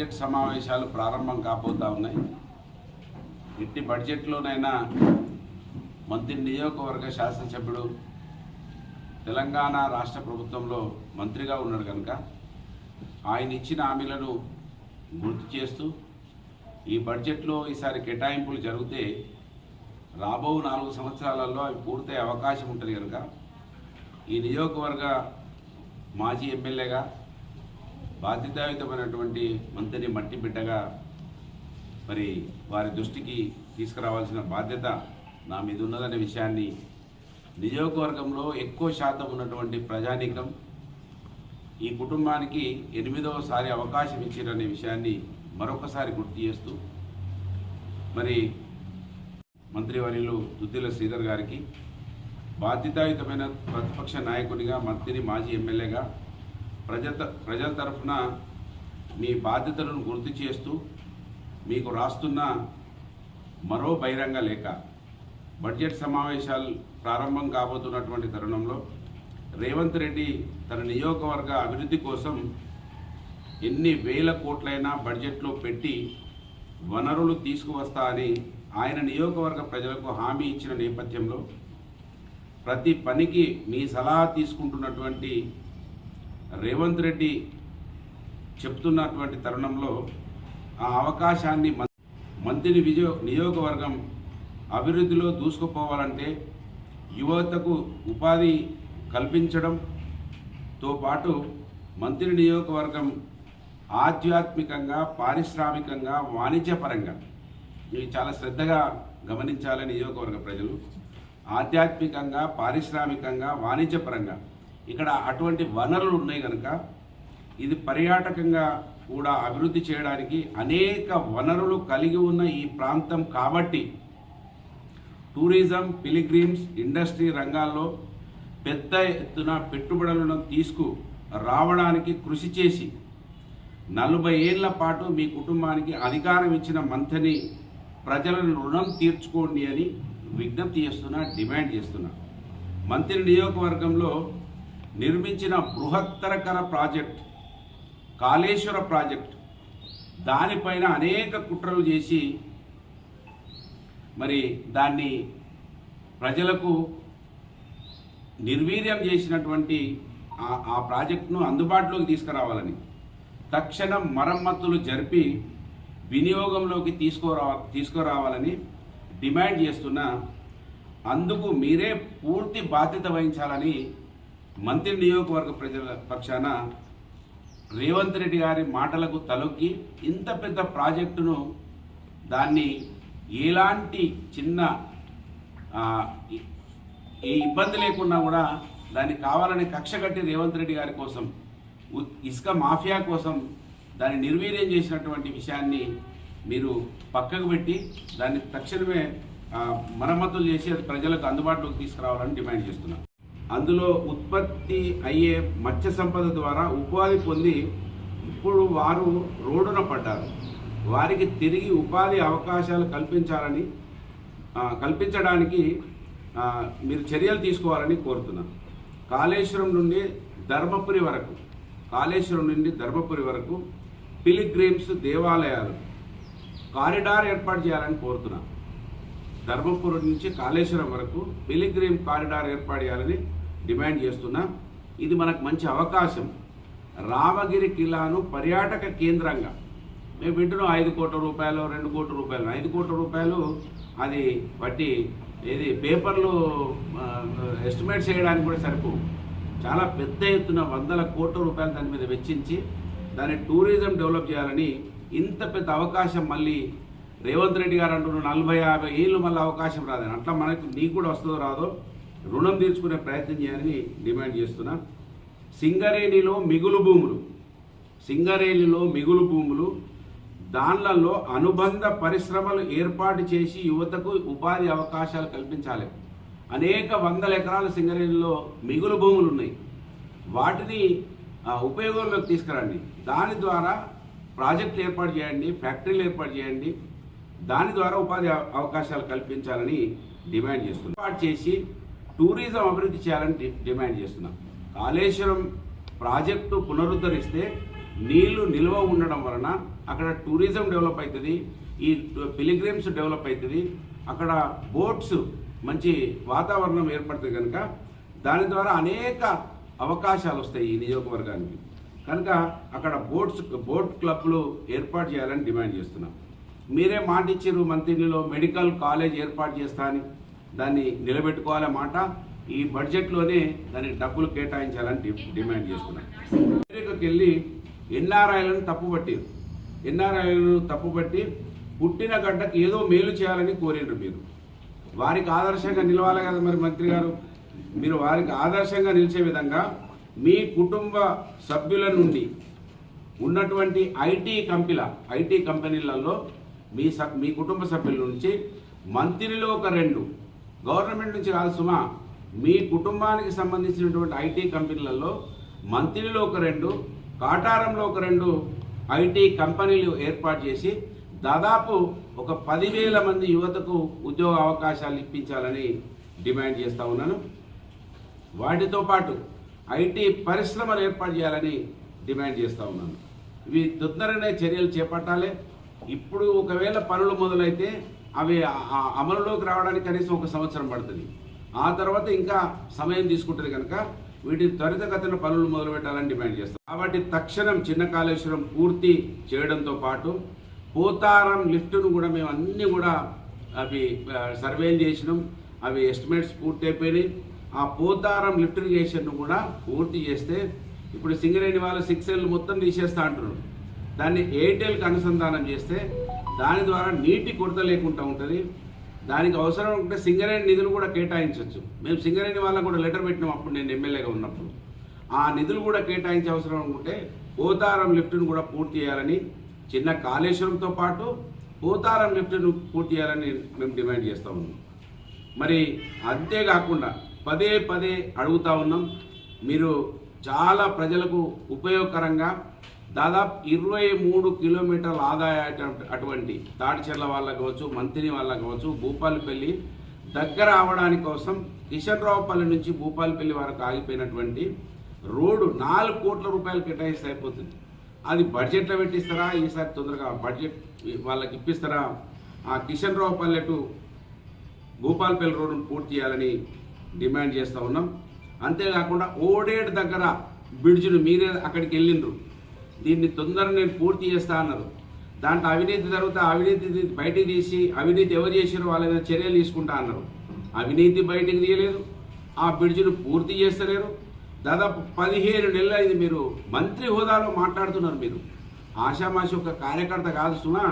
Budget సమావేశాలు ప్రారంభం కాబోతా ఉన్నాయి. ఇట్టి బడ్జెట్లోనైనా మంత్రి నియోజకవర్గ శాసనసభ్యుడు తెలంగాణ రాష్ట్ర ప్రభుత్వంలో మంత్రిగా ఉన్నాడు కనుక ఆయన ఇచ్చిన హామీలను గుర్తు చేస్తూ ఈ బడ్జెట్లో ఈసారి కేటాయింపులు జరిగితే రాబో నాలుగు సంవత్సరాలలో అవి పూర్తయ్యే అవకాశం ఉంటుంది కనుక ఈ నియోజకవర్గ మాజీ ఎమ్మెల్యేగా బాధ్యతాయుతమైనటువంటి మంత్రిని మట్టి బిడ్డగా మరి వారి దృష్టికి తీసుకురావాల్సిన బాధ్యత నా మీద ఉన్నదనే విషయాన్ని నియోజకవర్గంలో ఎక్కువ శాతం ఉన్నటువంటి ప్రజానీకం ఈ కుటుంబానికి ఎనిమిదవసారి అవకాశం ఇచ్చారనే విషయాన్ని మరొకసారి గుర్తు చేస్తూ మరి మంత్రివర్యులు దుద్దిల శ్రీధర్ గారికి బాధ్యతాయుతమైన ప్రతిపక్ష నాయకునిగా మంత్రి మాజీ ఎమ్మెల్యేగా ప్రజల ప్రజల తరఫున మీ బాధ్యతలను గుర్తు చేస్తూ మీకు రాస్తున్న మరో బహిరంగ లేఖ. బడ్జెట్ సమావేశాలు ప్రారంభం కాబోతున్నటువంటి తరుణంలో రేవంత్ రెడ్డి తన నియోజకవర్గ అభివృద్ధి కోసం ఎన్ని వేల కోట్లైనా బడ్జెట్లో పెట్టి వనరులు తీసుకువస్తా అని ఆయన నియోజకవర్గ ప్రజలకు హామీ ఇచ్చిన నేపథ్యంలో ప్రతి పనికి మీ సలహా తీసుకుంటున్నటువంటి రేవంత్ రెడ్డి చెప్తున్నటువంటి తరుణంలో ఆ అవకాశాన్ని మం- మంత్రి విజయ నియోగవర్గం అభివృద్ధిలో దూసుకుపోవాలంటే యువతకు ఉపాధి కల్పించడంతో పాటు మంత్రి నియోజకవర్గం ఆధ్యాత్మికంగా పారిశ్రామికంగా వాణిజ్యపరంగా ఇవి చాలా శ్రద్ధగా గమనించాలని నియోజకవర్గ ప్రజలు. ఆధ్యాత్మికంగా పారిశ్రామికంగా వాణిజ్యపరంగా ఇక్కడ అటువంటి వనరులు ఉన్నాయి కనుక ఇది పర్యాటకంగా కూడా అభివృద్ధి చేయడానికి అనేక వనరులు కలిగి ఉన్న ఈ ప్రాంతం కాబట్టి టూరిజం పిలిగ్రిమ్స్ ఇండస్ట్రీ రంగాల్లో పెద్ద ఎత్తున పెట్టుబడులను తీసుకు రావడానికి కృషి చేసి నలభై ఏళ్ళ పాటు మీ కుటుంబానికి అధికారం ఇచ్చిన మంత్రిని ప్రజలను రుణం తీర్చుకోండి అని విజ్ఞప్తి చేస్తున్నా డిమాండ్ చేస్తున్నా. మంత్రి నియోజకవర్గంలో నిర్మించిన బృహత్తరకర ప్రాజెక్ట్ కాళేశ్వర ప్రాజెక్ట్ దానిపైన అనేక కుట్రలు చేసి మరి దాన్ని ప్రజలకు నిర్వీర్యం చేసినటువంటి ఆ- ప్రాజెక్టును అందుబాటులోకి తీసుకురావాలని తక్షణం మరమ్మతులు జరిపి వినియోగంలోకి తీసుకురా తీసుకురావాలని డిమాండ్ చేస్తున్న అందుకు మీరే పూర్తి బాధ్యత వహించాలని మంత్రి నియోజకవర్గ ప్రజల పక్షాన రేవంత్ రెడ్డి గారి మాటలకు తలొక్కి ఇంత పెద్ద ప్రాజెక్టును దాన్ని ఎలాంటి చిన్న ఏ ఇబ్బంది లేకున్నా కూడా దాన్ని కావాలని కక్ష కట్టి రేవంత్ రెడ్డి గారి కోసం ఇసుక మాఫియా కోసం దాన్ని నిర్వీర్యం చేసినటువంటి విషయాన్ని మీరు పక్కకు పెట్టి దాన్ని తక్షణమే మరమ్మతులు చేసి అది ప్రజలకు అందుబాటులోకి తీసుకురావాలని డిమాండ్ చేస్తున్నాను అందులో ఉత్పత్తి అయ్యే మత్స్య సంపద ద్వారా ఉపాధి పొంది ఇప్పుడు వారు రోడ్డున పడ్డారు. వారికి తిరిగి ఉపాధి అవకాశాలు కల్పించాలని కల్పించడానికి మీరు చర్యలు తీసుకోవాలని కోరుతున్నాను. కాళేశ్వరం నుండి ధర్మపురి వరకు కాళేశ్వరం నుండి ధర్మపురి వరకు పిలిగ్రీమ్స్ దేవాలయాలు కారిడార్ ఏర్పాటు చేయాలని కోరుతున్నాను. ధర్మపురం నుంచి కాళేశ్వరం వరకు పిలిగ్రీమ్ కారిడార్ ఏర్పాటు చేయాలని డిమాండ్ చేస్తున్నా. ఇది మనకు మంచి అవకాశం. రామగిరి కిలాను పర్యాటక కేంద్రంగా. మేము వింటున్నాం ఐదు కోట్ల రూపాయలు రెండు కోట్ల రూపాయలు. ఐదు కోట్ల రూపాయలు అది బట్టి ఏది పేపర్లు ఎస్టిమేట్ చేయడానికి కూడా సరిపోవు. చాలా పెద్ద ఎత్తున వందల కోట్ల రూపాయలు దాని మీద వెచ్చించి దాన్ని టూరిజం డెవలప్ చేయాలని ఇంత పెద్ద అవకాశం మళ్ళీ రేవంత్ రెడ్డి గారు అంటున్న నలభై యాభై ఏళ్ళు మళ్ళీ అవకాశం రాదని. అట్లా మనకు నీకు కూడా వస్తుందో రాదో రుణం తీర్చుకునే ప్రయత్నం చేయాలని డిమాండ్ చేస్తున్నా. సింగరేణిలో మిగులు భూములు సింగరేణిలో మిగులు భూములు దానిలలో అనుబంధ పరిశ్రమలు ఏర్పాటు చేసి యువతకు ఉపాధి అవకాశాలు కల్పించాలి. అనేక వందల ఎకరాల సింగరేణిలో మిగులు భూములు ఉన్నాయి. వాటిని ఉపయోగంలోకి తీసుకురండి. దాని ద్వారా ప్రాజెక్టులు ఏర్పాటు చేయండి ఫ్యాక్టరీలు ఏర్పాటు చేయండి దాని ద్వారా ఉపాధి అవకాశాలు కల్పించాలని డిమాండ్ చేస్తున్నాం. ఏర్పాటు చేసి టూరిజం అభివృద్ధి చేయాలని డిమాండ్ చేస్తున్నాం. కాళేశ్వరం ప్రాజెక్టు పునరుద్ధరిస్తే నీళ్ళు నిల్వ ఉండడం వలన అక్కడ టూరిజం డెవలప్ అవుతుంది ఈ పిలిగ్రిమ్స్ డెవలప్ అవుతుంది అక్కడ బోట్స్ మంచి వాతావరణం ఏర్పడుతుంది కనుక దాని ద్వారా అనేక అవకాశాలు వస్తాయి ఈ నియోజకవర్గానికి. కనుక అక్కడ బోట్స్ బోట్ క్లబ్లు ఏర్పాటు చేయాలని డిమాండ్ చేస్తున్నాం. మీరే మాట ఇచ్చారు మంత్రిలో మెడికల్ కాలేజ్ ఏర్పాటు చేస్తా అని. దాన్ని నిలబెట్టుకోవాలే మాట. ఈ బడ్జెట్లోనే దానికి డబ్బులు కేటాయించాలని డిమాండ్ చేస్తున్నాం. అమెరికాకి వెళ్ళి ఎన్ఆర్ఐలను తప్పుపట్టారు. ఎన్ఆర్ఐలను తప్పుపట్టి పుట్టిన గడ్డకు ఏదో మేలు చేయాలని కోరిండ్రు మీరు. వారికి ఆదర్శంగా నిలవాలి కదా మరి మంత్రి గారు. మీరు వారికి ఆదర్శంగా నిలిచే విధంగా మీ కుటుంబ సభ్యుల నుండి ఉన్నటువంటి ఐటీ కంపెనీల ఐటీ కంపెనీలలో మీ మీ కుటుంబ సభ్యుల నుంచి మంత్రిలో ఒక రెండు గవర్నమెంట్ నుంచి కాదు సుమా మీ కుటుంబానికి సంబంధించినటువంటి ఐటీ కంపెనీలలో మంత్రిలో ఒక రెండు కాటారంలో ఒక రెండు ఐటీ కంపెనీలు ఏర్పాటు చేసి దాదాపు ఒక పదివేల మంది యువతకు ఉద్యోగ అవకాశాలు ఇప్పించాలని డిమాండ్ చేస్తూ ఉన్నాను. వాటితో పాటు ఐటీ పరిశ్రమలు ఏర్పాటు చేయాలని డిమాండ్ చేస్తూ ఉన్నాను. ఇవి తొందరనే చర్యలు చేపట్టాలి. ఇప్పుడు ఒకవేళ పనులు మొదలైతే అవి అమలులోకి రావడానికి కనీసం ఒక సంవత్సరం పడుతుంది. ఆ తర్వాత ఇంకా సమయం తీసుకుంటుంది కనుక వీటిని త్వరితగతిన పనులు మొదలు పెట్టాలని డిమాండ్ చేస్తారు. కాబట్టి తక్షణం చిన్న కాళేశ్వరం పూర్తి చేయడంతో పాటు పోతారం లిఫ్ట్ను కూడా మేము అన్ని కూడా అవి సర్వేలు చేసినాం. అవి ఎస్టిమేట్స్ పూర్తి అయిపోయినాయి ఆ పోతారం లిఫ్ట్ ఇరిగేషన్ను కూడా పూర్తి చేస్తే ఇప్పుడు సింగరేణి వాళ్ళు సిక్స్ ఎల్ మొత్తం తీసేస్తా అంటున్నారు. దాన్ని ఎయిర్టెల్కి అనుసంధానం చేస్తే దాని ద్వారా నీటి కొరత లేకుండా ఉంటుంది. దానికి అవసరం ఉంటే సింగరేణి నిధులు కూడా కేటాయించవచ్చు మేము సింగరేణి వాళ్ళకు కూడా లెటర్ పెట్టినాం అప్పుడు నేను ఎమ్మెల్యేగా ఉన్నప్పుడు. ఆ నిధులు కూడా కేటాయించే అవసరం ఉంటే పోతారం లిఫ్ట్ను కూడా పూర్తి చేయాలని చిన్న కాళేశ్వరంతో పాటు పోతారం లిఫ్ట్ను పూర్తి చేయాలని మేము డిమాండ్ చేస్తూ ఉన్నాం. మరి అంతేకాకుండా పదే పదే అడుగుతా ఉన్నాం. మీరు చాలా ప్రజలకు ఉపయోగకరంగా దాదాపు ఇరవై మూడు కిలోమీటర్ల ఆదాయ అటువంటి తాడిచెర్ల వాళ్ళకి కావచ్చు మంత్రి వాళ్ళకు కావచ్చు భూపాలపల్లి దగ్గర అవడానికి కోసం కిషన్ రావుపల్లి నుంచి భూపాలపల్లి వరకు ఆగిపోయినటువంటి రోడ్డు నాలుగు కోట్ల రూపాయలు కేటాయిస్తే అయిపోతుంది. అది బడ్జెట్లో పెట్టిస్తారా? ఈసారి తొందరగా బడ్జెట్ వాళ్ళకి ఇప్పిస్తారా? ఆ కిషన్ రావుపల్లి టు భూపాల్పల్లి రోడ్డును పూర్తి చేయాలని డిమాండ్ చేస్తూ ఉన్నాం. అంతేకాకుండా ఓడేడు దగ్గర బ్రిడ్జ్ను మీరే అక్కడికి వెళ్ళిండ్రు. దీన్ని తొందరగా నేను పూర్తి చేస్తా అన్నారు. దాంట్లో అవినీతి తర్వాత అవినీతి బయటికి తీసి అవినీతి ఎవరు చేసారో వాళ్ళ మీద చర్యలు తీసుకుంటా అన్నారు. అవినీతి బయటికి తీయలేదు. ఆ బ్రిడ్జ్ను పూర్తి చేస్తలేరు. దాదాపు పదిహేను నెలలు అయింది మీరు మంత్రి హోదాలో మాట్లాడుతున్నారు మీరు. ఆషామాషి ఒక కార్యకర్త కాదు సుమా.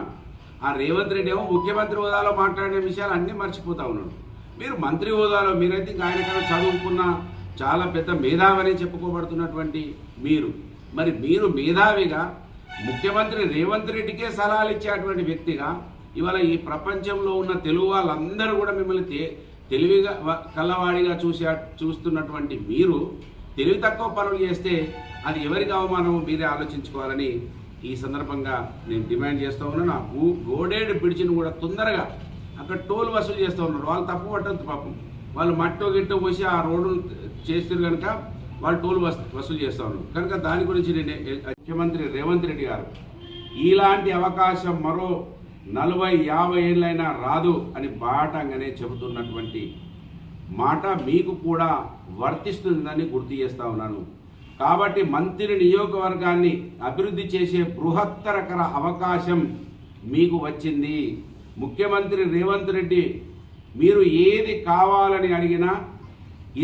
ఆ రేవంత్ రెడ్డి ఏమో ముఖ్యమంత్రి హోదాలో మాట్లాడిన విషయాలు అన్నీ మర్చిపోతా ఉన్నాడు. మీరు మంత్రి హోదాలో మీరైతే ఇంకా ఆయన కన్నా చదువుకున్న చాలా పెద్ద మేధావని చెప్పుకోబడుతున్నటువంటి మీరు. మరి మీరు మేధావిగా ముఖ్యమంత్రి రేవంత్ రెడ్డికే సలహాలు ఇచ్చేటువంటి వ్యక్తిగా ఇవాళ ఈ ప్రపంచంలో ఉన్న తెలుగు వాళ్ళందరూ కూడా మిమ్మల్ని తెలివిగా కళ్ళవాడిగా చూసే చూస్తున్నటువంటి మీరు తెలివి తక్కువ పనులు చేస్తే అది ఎవరికి అవమానమో మీరే ఆలోచించుకోవాలని ఈ సందర్భంగా నేను డిమాండ్ చేస్తూ ఉన్నాను ఆ గో గోడేడు బ్రిడ్జిని కూడా తొందరగా అక్కడ టోల్ వసూలు చేస్తూ ఉన్నారు. వాళ్ళు తప్పు పట్టద్దు పాపం. వాళ్ళు మట్టో గిట్టో పోసి ఆ రోడ్డు చేస్తారు కనుక వాళ్ళు టోల్ వసూలు చేస్తూ ఉన్నారు. కనుక దాని గురించి నేను ముఖ్యమంత్రి రేవంత్ రెడ్డి గారు ఇలాంటి అవకాశం మరో నలభై యాభై ఏళ్ళైనా రాదు అని బాటంగానే చెబుతున్నటువంటి మాట మీకు కూడా వర్తిస్తుందని గుర్తు చేస్తా ఉన్నాను. కాబట్టి మంత్రి నియోజకవర్గాన్ని అభివృద్ధి చేసే బృహత్తరకర అవకాశం మీకు వచ్చింది. ముఖ్యమంత్రి రేవంత్ రెడ్డి మీరు ఏది కావాలని అడిగినా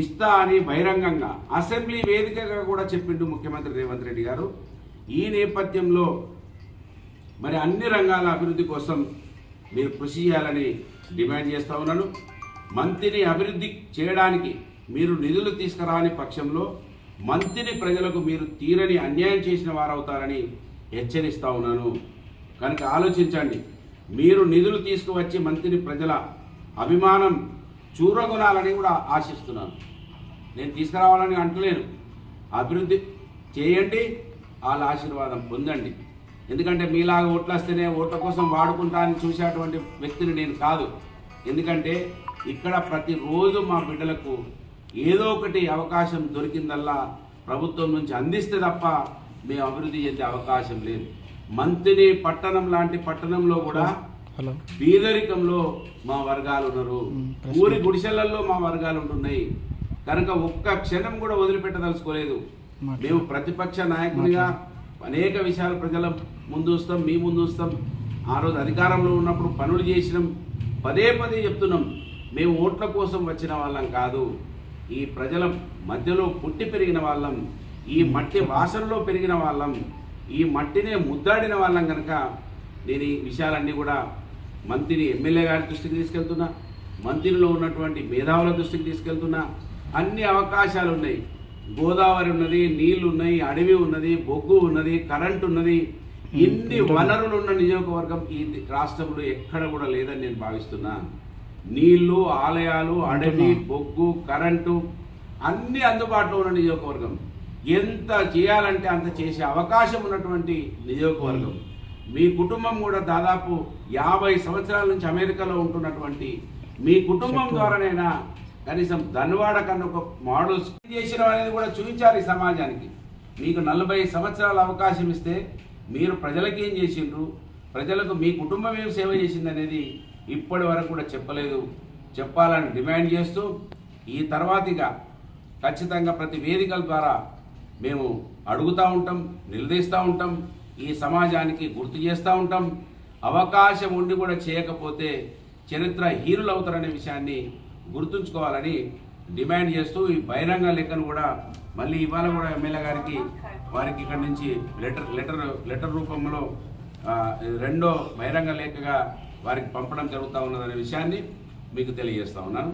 ఇస్తా అని బహిరంగంగా అసెంబ్లీ వేదికగా కూడా చెప్పిండు ముఖ్యమంత్రి రేవంత్ రెడ్డి గారు. ఈ నేపథ్యంలో మరి అన్ని రంగాల అభివృద్ధి కోసం మీరు కృషి చేయాలని డిమాండ్ చేస్తూ ఉన్నాను. మంత్రిని అభివృద్ధి చేయడానికి మీరు నిధులు తీసుకురాని పక్షంలో మంత్రిని ప్రజలకు మీరు తీరని అన్యాయం చేసిన వారవుతారని హెచ్చరిస్తూ ఉన్నాను. కనుక ఆలోచించండి. మీరు నిధులు తీసుకువచ్చి మంత్రిని ప్రజల అభిమానం చూరగొనాలని కూడా ఆశిస్తున్నాను. నేను తీసుకురావాలని అంటలేను. అభివృద్ధి చేయండి వాళ్ళ ఆశీర్వాదం పొందండి. ఎందుకంటే మీలాగా ఓట్లు వస్తేనే ఓట్ల కోసం వాడుకుంటా అని చూసేటువంటి వ్యక్తిని నేను కాదు. ఎందుకంటే ఇక్కడ ప్రతిరోజు మా బిడ్డలకు ఏదో ఒకటి అవకాశం దొరికిందల్లా ప్రభుత్వం నుంచి అందిస్తే తప్ప మేము అభివృద్ధి చెందే అవకాశం లేదు. మంతిని పట్టణం లాంటి పట్టణంలో కూడా హలో. బీదరికంలో మా వర్గాలు ఉన్నారు. ఊరి గుడిసెలలో మా వర్గాలు ఉంటున్నాయి. కనుక ఒక్క క్షణం కూడా వదిలిపెట్టదలుచుకోలేదు. మేము ప్రతిపక్ష నాయకునిగా అనేక విషయాలు ప్రజల ముందు వస్తాం మీ ముందు వస్తాం. ఆ రోజు అధికారంలో ఉన్నప్పుడు పనులు చేసినాం. పదే పదే చెప్తున్నాం. మేము ఓట్ల కోసం వచ్చిన వాళ్ళం కాదు. ఈ ప్రజల మధ్యలో పుట్టి పెరిగిన వాళ్ళం. ఈ మట్టి వాసనలో పెరిగిన వాళ్ళం. ఈ మట్టినే ముద్దాడిన వాళ్ళం కనుక నేను ఈ విషయాలన్నీ కూడా మంత్రిని ఎమ్మెల్యే గారి దృష్టికి తీసుకెళ్తున్నా మంత్రిలో ఉన్నటువంటి మేధావుల దృష్టికి తీసుకెళ్తున్నా అన్ని అవకాశాలు ఉన్నాయి. గోదావరి ఉన్నది నీళ్ళు ఉన్నాయి అడవి ఉన్నది బొగ్గు ఉన్నది కరెంట్ ఉన్నది. ఇన్ని వనరులు ఉన్న నియోజకవర్గం ఈ రాష్ట్రంలో ఎక్కడ కూడా లేదని నేను భావిస్తున్నా. నీళ్ళు ఆలయాలు అడవి బొగ్గు కరెంటు అన్ని అందుబాటులో ఉన్న నియోజకవర్గం. ఎంత చేయాలంటే అంత చేసే అవకాశం ఉన్నటువంటి నియోజకవర్గం. మీ కుటుంబం కూడా దాదాపు యాభై సంవత్సరాల నుంచి అమెరికాలో ఉంటున్నటువంటి మీ కుటుంబం ద్వారానైనా కనీసం ధన్వాడ కన్నా ఒక మోడల్స్ చేసిన అనేది కూడా చూపించాలి ఈ సమాజానికి. మీకు నలభై సంవత్సరాల అవకాశం ఇస్తే మీరు ప్రజలకి ఏం చేసిండ్రు? ప్రజలకు మీ కుటుంబం ఏం సేవ చేసింది అనేది ఇప్పటి వరకు కూడా చెప్పలేదు. చెప్పాలని డిమాండ్ చేస్తూ ఈ తర్వాతిగా ఖచ్చితంగా ప్రతి వేదికల ద్వారా మేము అడుగుతూ ఉంటాం నిలదీస్తూ ఉంటాం. ఈ సమాజానికి గుర్తు చేస్తూ ఉంటాం. అవకాశం ఉండి కూడా చేయకపోతే చరిత్ర హీరులు అవుతారనే విషయాన్ని గుర్తుంచుకోవాలని డిమాండ్ చేస్తూ ఈ బహిరంగ లెక్కను కూడా మళ్ళీ ఇవాళ కూడా ఎమ్మెల్యే గారికి వారికి ఇక్కడి నుంచి లెటర్ లెటర్ లెటర్ రూపంలో రెండో బహిరంగ లేఖగా వారికి పంపడం జరుగుతూ ఉన్నదనే విషయాన్ని మీకు తెలియజేస్తా ఉన్నాను.